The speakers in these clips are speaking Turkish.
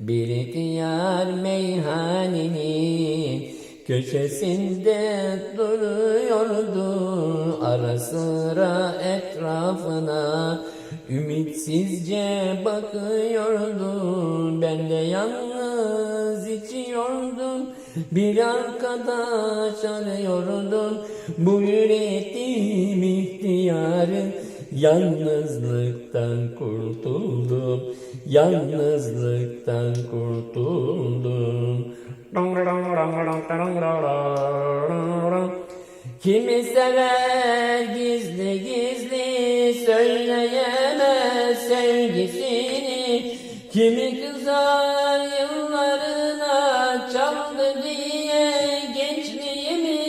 Bir ihtiyar meyhanenin köşesinde duruyordu sıra etrafına. Ümitsizce bakıyordu Ben de yalnız içiyordum. Bir arkadaş arıyordum Buyur ettim ihtiyarı. Yalnızlıktan kurtuldum Yalnızlıktan kurtuldum. Kimi sever Kimi kızar yıllarına çaldı diye gençliğimi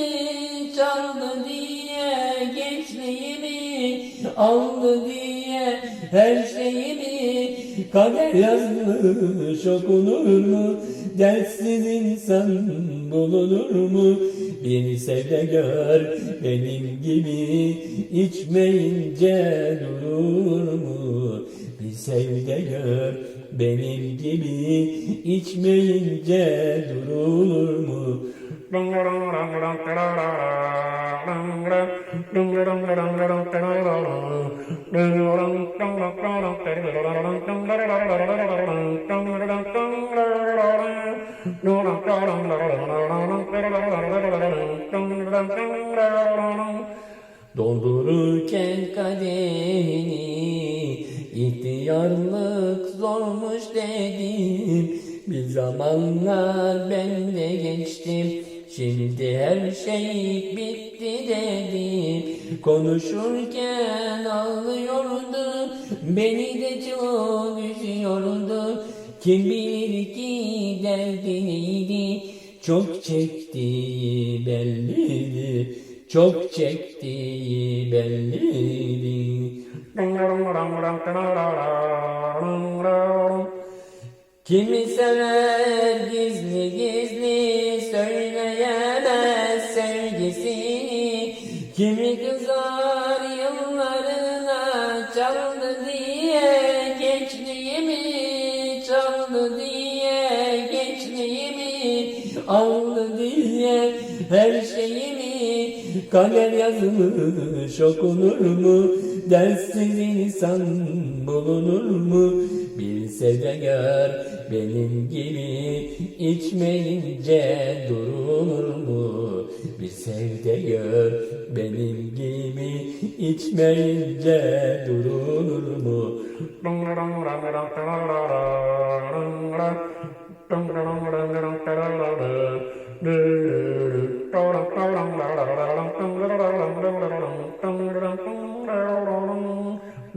Çaldı diye gençliğimi aldı diye her şeyimi Kader yazmış okunur mu? Dertsiz insan bulunur mu? Bir sevde gör benim gibi içmeyince durur mu? Bir sevde gör benim gibi içmeyince durulur mu? Doldururken kadehini ihtiyarlık zormuş dedim. Bir zamanlar ben de geçtim Şimdi her şey bitti dedim. Konuşurken ağlıyordu Beni de çok üzüyordu Kim bilir ki derdi neydi Çok çektiği belliydi Çok çektiği belliydi Kimi sever diye gençliğimi aldı diye her şeyimi Kader yazılmış okunur mu? Dersiz insan bulunur mu? Bilse de gör benim gibi içmeyince durulur mu? Bir sevde gör benim gibi içmeyince durulur mu? Dum dum dum dum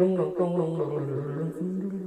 dum dum dum